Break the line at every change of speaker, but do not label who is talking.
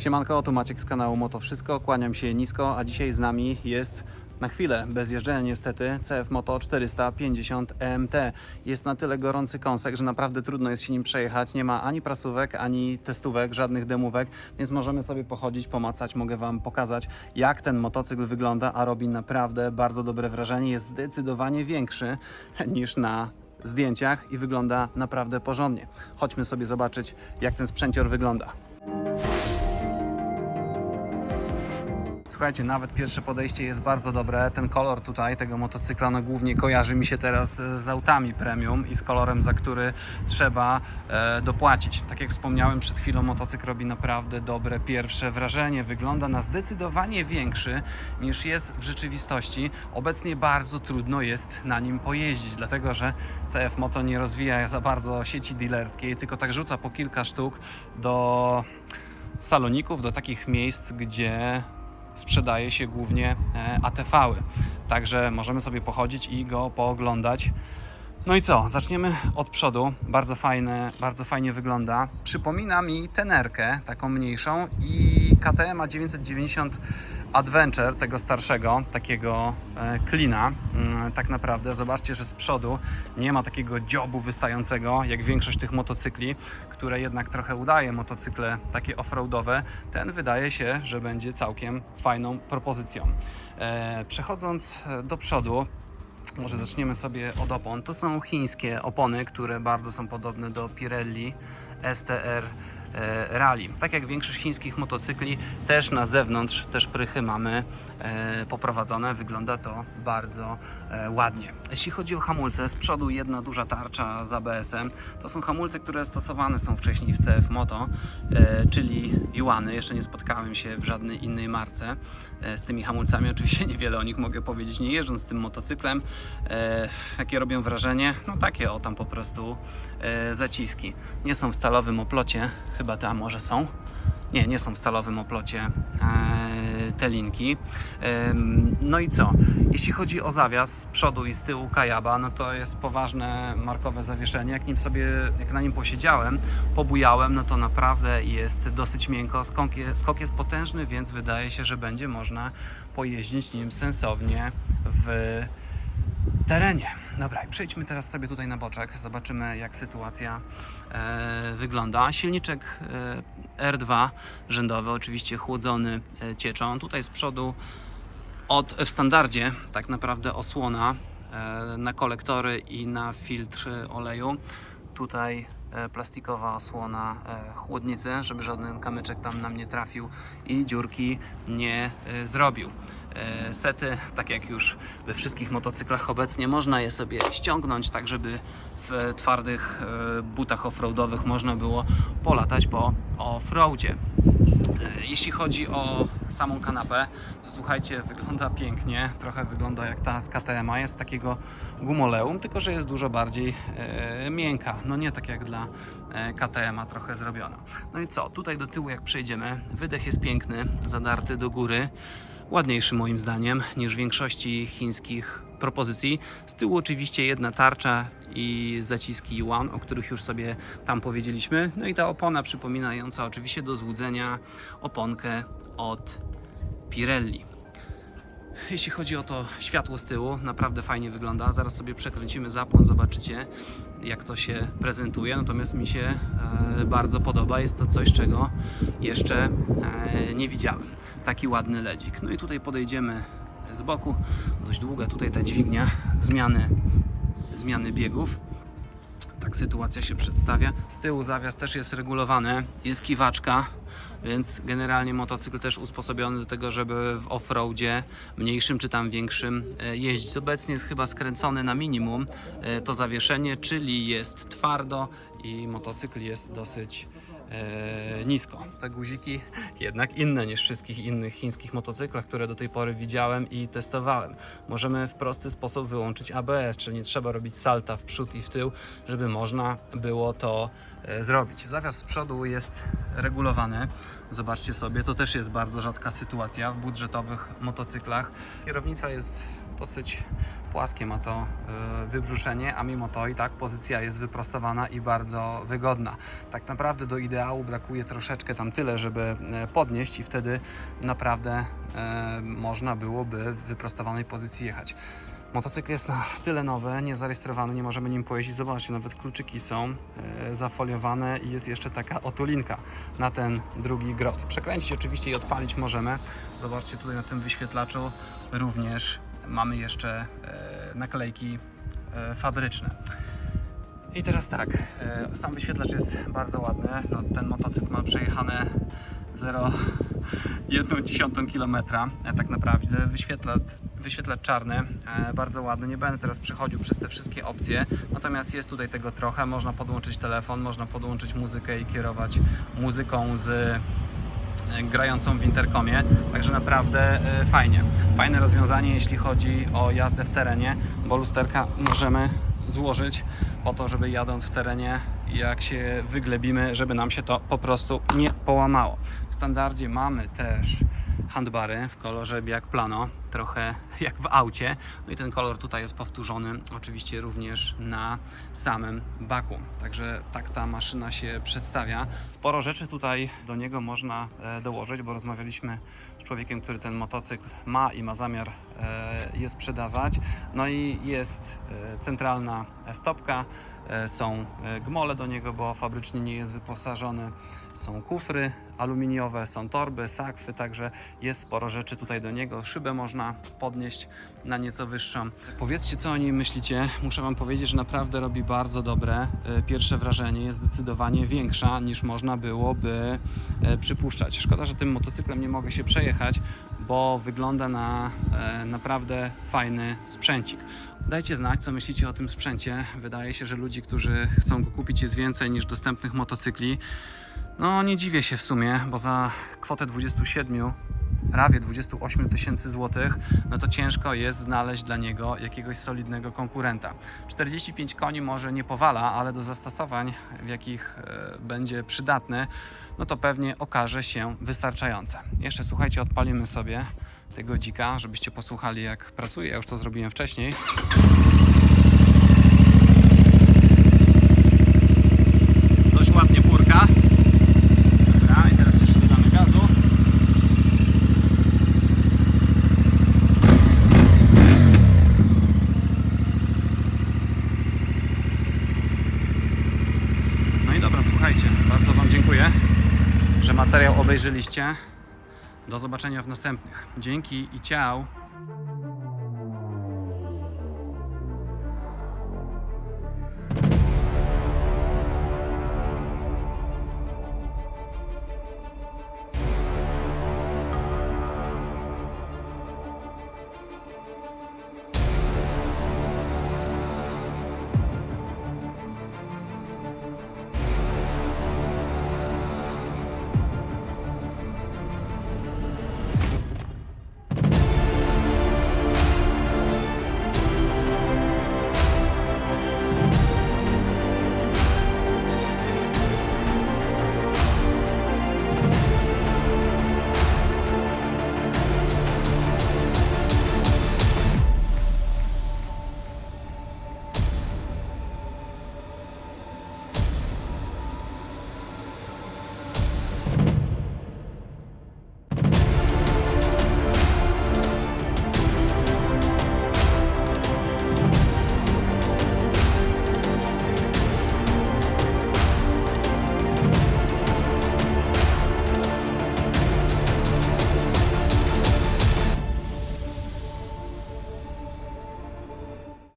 Siemanko, tu Maciek z kanału Moto Wszystko, kłaniam się nisko, a dzisiaj z nami jest na chwilę, bez jeżdżenia niestety, CF Moto 450 EMT. Jest na tyle gorący kąsek, że naprawdę trudno jest się nim przejechać. Nie ma ani prasówek, ani testówek, żadnych demówek, więc możemy sobie pochodzić, pomacać. Mogę Wam pokazać, jak ten motocykl wygląda, a robi naprawdę bardzo dobre wrażenie. Jest zdecydowanie większy niż na zdjęciach i wygląda naprawdę porządnie. Chodźmy sobie zobaczyć, jak ten sprzęcior wygląda. Słuchajcie, nawet pierwsze podejście jest bardzo dobre. Ten kolor tutaj tego motocykla no głównie kojarzy mi się teraz z autami premium i z kolorem, za który trzeba e, dopłacić. Tak jak wspomniałem przed chwilą, motocykl robi naprawdę dobre pierwsze wrażenie. Wygląda na zdecydowanie większy niż jest w rzeczywistości. Obecnie bardzo trudno jest na nim pojeździć, dlatego że CF Moto nie rozwija za bardzo sieci dealerskiej, tylko tak rzuca po kilka sztuk do saloników, do takich miejsc, gdzie sprzedaje się głównie e, ATV-y. Także możemy sobie pochodzić i go pooglądać. No i co? Zaczniemy od przodu. Bardzo fajne, bardzo fajnie wygląda. Przypomina mi tenerkę, taką mniejszą i KTM 990 Adventure, tego starszego, takiego e, klina. Mm, Tak naprawdę zobaczcie, że z przodu nie ma takiego dziobu wystającego, jak większość tych motocykli, które jednak trochę udaje motocykle takie offroadowe. Ten wydaje się, że będzie całkiem fajną propozycją. E, Przechodząc e, do przodu, może zaczniemy sobie od opon. To są chińskie opony, które bardzo są podobne do Pirelli STR Rally. Tak jak większość chińskich motocykli, też na zewnątrz, też prychy mamy e, poprowadzone. Wygląda to bardzo e, ładnie. Jeśli chodzi o hamulce, z przodu jedna duża tarcza z ABS-em. To są hamulce, które stosowane są wcześniej w CF Moto, e, czyli Yuany. Jeszcze nie spotkałem się w żadnej innej marce e, z tymi hamulcami. Oczywiście niewiele o nich mogę powiedzieć, nie jeżdżąc tym motocyklem. E, jakie robią wrażenie? No takie o tam po prostu e, zaciski. Nie są w stalowym oplocie, chyba tam może są. Nie, nie są w stalowym oplocie e, te linki. No i co? Jeśli chodzi o zawias z przodu i z tyłu Kajaba, no to jest poważne markowe zawieszenie. Jak, nim sobie, jak na nim posiedziałem, pobujałem, no to naprawdę jest dosyć miękko. Skok jest, skok jest potężny, więc wydaje się, że będzie można pojeździć nim sensownie w terenie. Dobra, przejdźmy teraz sobie tutaj na boczek, zobaczymy jak sytuacja e, wygląda. Silniczek e, R2 rzędowy, oczywiście chłodzony e, cieczą. Tutaj z przodu od w standardzie tak naprawdę osłona e, na kolektory i na filtr oleju. Tutaj e, plastikowa osłona e, chłodnicy, żeby żaden kamyczek tam nam nie trafił i dziurki nie e, zrobił. E, Sety, tak jak już we wszystkich motocyklach obecnie, można je sobie ściągnąć, tak żeby w twardych e, butach offroadowych można było polatać po offroadzie. E, Jeśli chodzi o samą kanapę, to słuchajcie, wygląda pięknie. Trochę wygląda jak ta z KTM, jest takiego gumoleum, tylko że jest dużo bardziej e, miękka. No nie tak jak dla KTM, trochę zrobiona. No i co? Tutaj do tyłu jak przejdziemy, wydech jest piękny, zadarty do góry. Ładniejszy moim zdaniem niż większości chińskich propozycji. Z tyłu oczywiście jedna tarcza i zaciski One, o których już sobie tam powiedzieliśmy. No i ta opona przypominająca oczywiście do złudzenia oponkę od Pirelli. Jeśli chodzi o to światło z tyłu, naprawdę fajnie wygląda. Zaraz sobie przekręcimy zapłon, zobaczycie jak to się prezentuje. Natomiast mi się e, bardzo podoba. Jest to coś, czego jeszcze e, nie widziałem. Taki ładny ledzik. No i tutaj podejdziemy z boku. Dość długa tutaj ta dźwignia zmiany, zmiany biegów. Tak sytuacja się przedstawia. Z tyłu zawias też jest regulowany, jest kiwaczka, więc generalnie motocykl też usposobiony do tego, żeby w offroadzie mniejszym czy tam większym e, jeździć. Obecnie jest chyba skręcony na minimum e, to zawieszenie, czyli jest twardo i motocykl jest dosyć e, nisko. Te guziki jednak inne niż wszystkich innych chińskich motocyklach, które do tej pory widziałem i testowałem. Możemy w prosty sposób wyłączyć ABS, czyli nie trzeba robić salta w przód i w tył, żeby można było to e, zrobić. Zawias z przodu jest regulowany. Zobaczcie sobie, to też jest bardzo rzadka sytuacja w budżetowych motocyklach. Kierownica jest dosyć płaskie, ma to e, wybrzuszenie, a mimo to i tak pozycja jest wyprostowana i bardzo wygodna. Tak naprawdę do ideału brakuje troszeczkę tam tyle, żeby e, podnieść i wtedy naprawdę e, można byłoby w wyprostowanej pozycji jechać. Motocykl jest na tyle nowy, niezarejestrowany, nie możemy nim pojeździć. Zobaczcie, nawet kluczyki są zafoliowane i jest jeszcze taka otulinka na ten drugi grot. Przekręcić oczywiście i odpalić możemy. Zobaczcie tutaj na tym wyświetlaczu również mamy jeszcze e, naklejki e, fabryczne. I teraz tak, e, sam wyświetlacz jest bardzo ładny. No, ten motocykl ma przejechane 0,1 km. Tak naprawdę wyświetlacz, wyświetlacz czarny, bardzo ładny. Nie będę teraz przechodził przez te wszystkie opcje, natomiast jest tutaj tego trochę. Można podłączyć telefon, można podłączyć muzykę i kierować muzyką z grającą w interkomie, także naprawdę e, fajnie. Fajne rozwiązanie, jeśli chodzi o jazdę w terenie, bo lusterka możemy złożyć po to, żeby jadąc w terenie, jak się wyglebimy, żeby nam się to po prostu nie połamało. W standardzie mamy też handbary w kolorze biak plano, trochę jak w aucie. No i ten kolor tutaj jest powtórzony oczywiście również na samym baku. Także tak ta maszyna się przedstawia. Sporo rzeczy tutaj do niego można e, dołożyć, bo rozmawialiśmy z człowiekiem, który ten motocykl ma i ma zamiar e, je sprzedawać. No i jest e, centralna stopka, są gmole do niego, bo fabrycznie nie jest wyposażony. Są kufry aluminiowe, są torby, sakwy, także jest sporo rzeczy tutaj do niego. Szybę można podnieść na nieco wyższą. Powiedzcie, co o nim myślicie. Muszę Wam powiedzieć, że naprawdę robi bardzo dobre e, pierwsze wrażenie. Jest zdecydowanie większa niż można byłoby e, przypuszczać. Szkoda, że tym motocyklem nie mogę się przejechać, bo wygląda na e, naprawdę fajny sprzęcik. Dajcie znać, co myślicie o tym sprzęcie. Wydaje się, że ludzi, którzy chcą go kupić jest więcej niż dostępnych motocykli. No nie dziwię się w sumie, bo za kwotę 27 prawie 28 tysięcy złotych, no to ciężko jest znaleźć dla niego jakiegoś solidnego konkurenta. 45 koni może nie powala, ale do zastosowań, w jakich e, będzie przydatny, no to pewnie okaże się wystarczające. Jeszcze słuchajcie, odpalimy sobie tego dzika, żebyście posłuchali jak pracuje. Ja już to zrobiłem wcześniej. Dość ładnie purka. Dobra, i teraz jeszcze dodamy gazu. No i dobra, słuchajcie, bardzo Wam dziękuję, że materiał obejrzeliście. Do zobaczenia w następnych. Dzięki i ciao.